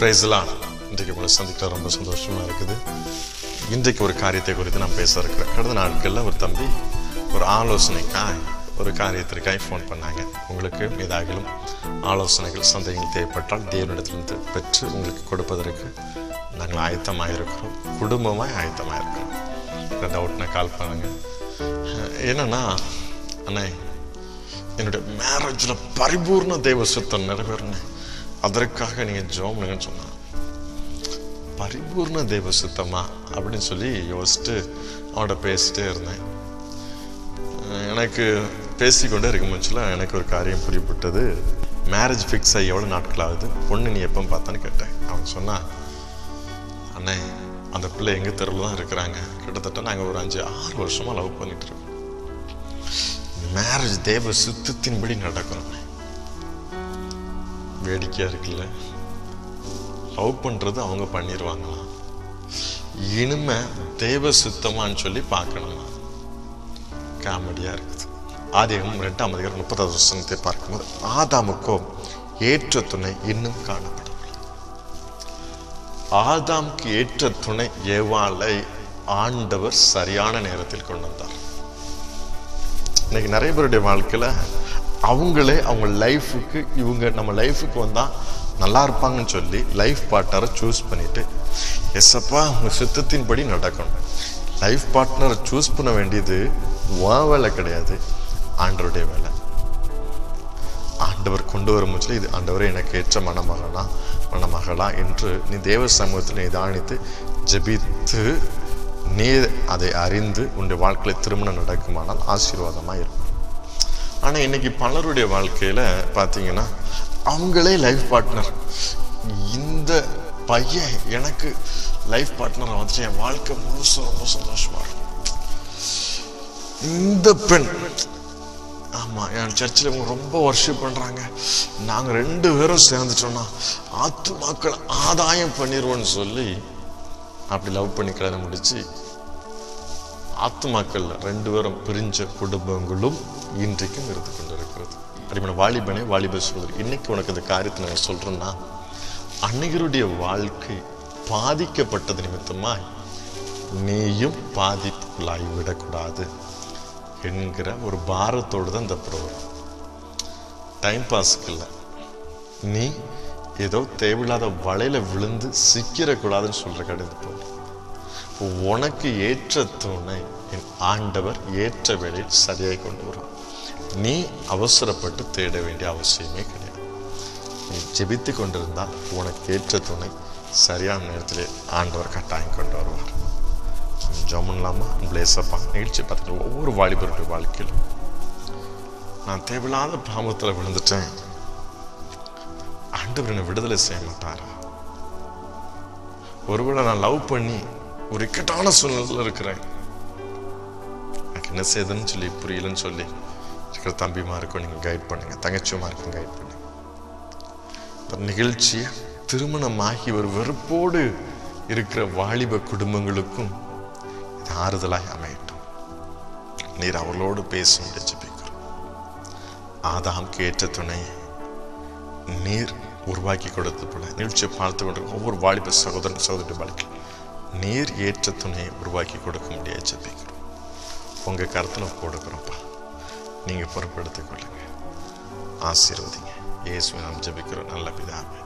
பிரைஸ்லாம் இன்றைக்கு உங்களை சந்திக்க ரொம்ப சந்தோஷமாக இருக்குது. இன்றைக்கு ஒரு காரியத்தை குறித்து நான் பேச இருக்கிறேன். கடந்த நாட்களில் ஒரு தம்பி ஒரு ஆலோசனைக்காய் ஒரு காரியத்திற்காய் ஃபோன் பண்ணாங்க. உங்களுக்கு ஏதாகிலும் ஆலோசனைகள் சந்தேகங்கள் தேவைப்பட்டால் தேவனிடத்திலிருந்து பெற்று உங்களுக்கு கொடுப்பதற்கு நாங்கள் ஆயத்தமாக இருக்கிறோம். குடும்பமாக ஆயத்தமாக இருக்கிறோம். இந்த டவுட்னா கால் பண்ணுங்கள் என்னன்னா அண்ணே என்னுடைய மேரேஜில் பரிபூர்ண தெய்வ சுத்தம் நிறைவேறணும் அதற்காக நீங்கள் ஜோம் பண்ணுங்கன்னு சொன்னான் பரிபூர்ண தெய்வ சுத்தமா அப்படின்னு சொல்லி யோசிச்சுட்டு அவன்கிட்ட பேசிட்டே இருந்தேன். எனக்கு பேசிக்கொண்டே இருக்கும் முச்சில் எனக்கு ஒரு காரியம் புரியப்பட்டது மேரேஜ் ஃபிக்ஸ் ஆகி எவ்வளோ நாட்கள் ஆகுது? பொண்ணு நீ எப்போ பார்த்தான்னு கேட்டேன். அவன் சொன்னான் அண்ணே அந்த பிள்ளை எங்கள் தெருவில் தான் இருக்கிறாங்க. கிட்டத்தட்ட நாங்கள் ஒரு அஞ்சு ஆறு வருஷமாக லவ் பண்ணிகிட்டு இருக்கோம். மேரேஜ் தேவ சுத்தத்தின்படி நடக்கணும். வேடிக்கையாக இருக்குல்ல? லவ் பண்ணுறது அவங்க பண்ணிடுவாங்களாம் இனிமே தேவ சுத்தமானு சொல்லி பார்க்கணுமா? காமெடியாக இருக்குது. ஆதிகம் ரெண்டாம் அதிகாரம் முப்பதாவது வசனத்தை பார்க்கும்போது ஆதாமுக்கோ ஏற்ற துணை இன்னும் காணப்படவில்லை. ஆதாமுக்கு ஏற்ற துணை ஏவாலை ஆண்டவர் சரியான நேரத்தில் கொண்டு வந்தார். இன்னைக்கு நிறைய பேருடைய வாழ்க்கையில் அவங்களே அவங்க லைஃபுக்கு இவங்க நம்ம லைஃபுக்கு வந்தால் நல்லா இருப்பாங்கன்னு சொல்லி லைஃப் பார்ட்னரை சூஸ் பண்ணிட்டு எஸ்ஸப்பா அவங்க சித்தத்தின்படி நடக்கணும். லைஃப் பார்ட்னரை சூஸ் பண்ண வேண்டியது உன் வேலை கிடையாது ஆண்டவருடைய வேலை. ஆண்டவர் கொண்டு வரும் முச்சில் இது ஆண்டவரே எனக்கு ஏற்ற மணமகனா மணமகளா என்று நீ தேவ சமூகத்தில் நிதானித்து ஜெபித்து நீ அதை அறிந்து உன்னுடைய வாழ்க்கையில் திருமணம் நடக்குமானால் ஆசீர்வாதமாக இருக்கும். ஆனால் இன்னைக்கு பலருடைய வாழ்க்கையில் பார்த்தீங்கன்னா அவங்களே லைஃப் பார்ட்னர் இந்த பையன் எனக்கு லைஃப் பார்ட்னராக வந்துட்டு என் வாழ்க்கை முழுசும் ரொம்ப சந்தோஷமாக இருக்கும். இந்த பெண் ஆமாம் என் சர்ச்சில் இவங்க ரொம்ப ஒர்ஷிப் பண்ணுறாங்க நாங்கள் ரெண்டு பேரும் சேர்ந்துட்டோம்னா ஆத்துமாக்கள் ஆதாயம் பண்ணிடுவோன்னு சொல்லி அப்படி லவ் பண்ணி கல்யாணம் முடிச்சு ஆத்மாக்கள் ரெண்டு பேரும் பிரிஞ்ச குடும்பங்களும் இன்றைக்கும் இருந்து கொண்டிருக்கிறது. அடிமன வாலிபனே வாலிப சோதரி இன்னைக்கு உனக்கு இந்த காரியத்தை நான் சொல்றேன்னா அன்னையருடைய வாழ்க்கை பாதிக்கப்பட்டது நிமித்தமாய் நீயும் பாதிப்புக்குள்ளாகி விடக்கூடாது என்கிற ஒரு பாரத்தோடு தான் இந்த ப்ரோக்ராம் டைம் பாஸ்க்கு இல்லை நீ ஏதோ தேவையில்லாத வலையில் விழுந்து சிக்கிடக்கூடாதுன்னு சொல்ற கடிதம் உனக்கு ஏற்ற துணை என் ஆண்டவர் ஏற்ற வேலையில் சரியாக கொண்டு வரும். நீ அவசரப்பட்டு தேட வேண்டிய அவசியமே கிடையாது. நீ ஜெபித்து கொண்டிருந்தால் உனக்கு ஏற்ற துணை சரியான நேரத்திலே ஆண்டவர் கட்டாயம் கொண்டு வருவார். ஜமுன்லாமா இல்லாமல் பிளேசப்பா நிகழ்ச்சி பார்த்துட்டு ஒவ்வொரு வாலிபருடைய வாழ்க்கையிலும். நான் தேவையில்லாத பாவத்தில் விழுந்துட்டேன். ஆண்டவர் என்னை விடுதலை செய்ய மாட்டாரா? ஒருவேளை நான் லவ் பண்ணி ஒரு இக்கட்டான சூழ்நிலையில் இருக்கிறேன். எனக்கு என்ன செய்யுதுன்னு சொல்லி புரியலன்னு சொல்லி இருக்கிற தம்பிமா இருக்கும் நீங்கள் கைட் பண்ணுங்க. தங்கச்சியமாக இருக்கும் கைட் பண்ணுங்க. இந்த நிகழ்ச்சி திருமணமாகி ஒரு வெறுப்போடு இருக்கிற வாலிப குடும்பங்களுக்கும் இது ஆறுதலாய் அமையட்டும். நீர் அவர்களோடு பேசும் ஜெபிக்கிறோம் கேட்ட துணை நீர் உருவாக்கி கொடுத்தது போல. நிகழ்ச்சியை பார்த்து கொண்டு ஒவ்வொரு வாலிப சகோதரன் சகோதரி வாழ்க்கை நீர் ஏற்ற துணையை உருவாக்கி கொடுக்க முடியாது ஜெபிக்கிறோம் உங்கள் கருத்தில் கொடுக்குறோம்ப்பா. நீங்கள் பொறுப்பெடுத்துக் கொள்ளுங்க. ஆசீர்வதிங்க. இயேசுவை நாம் ஜெபிக்கிறோம். நல்ல பிதாவே.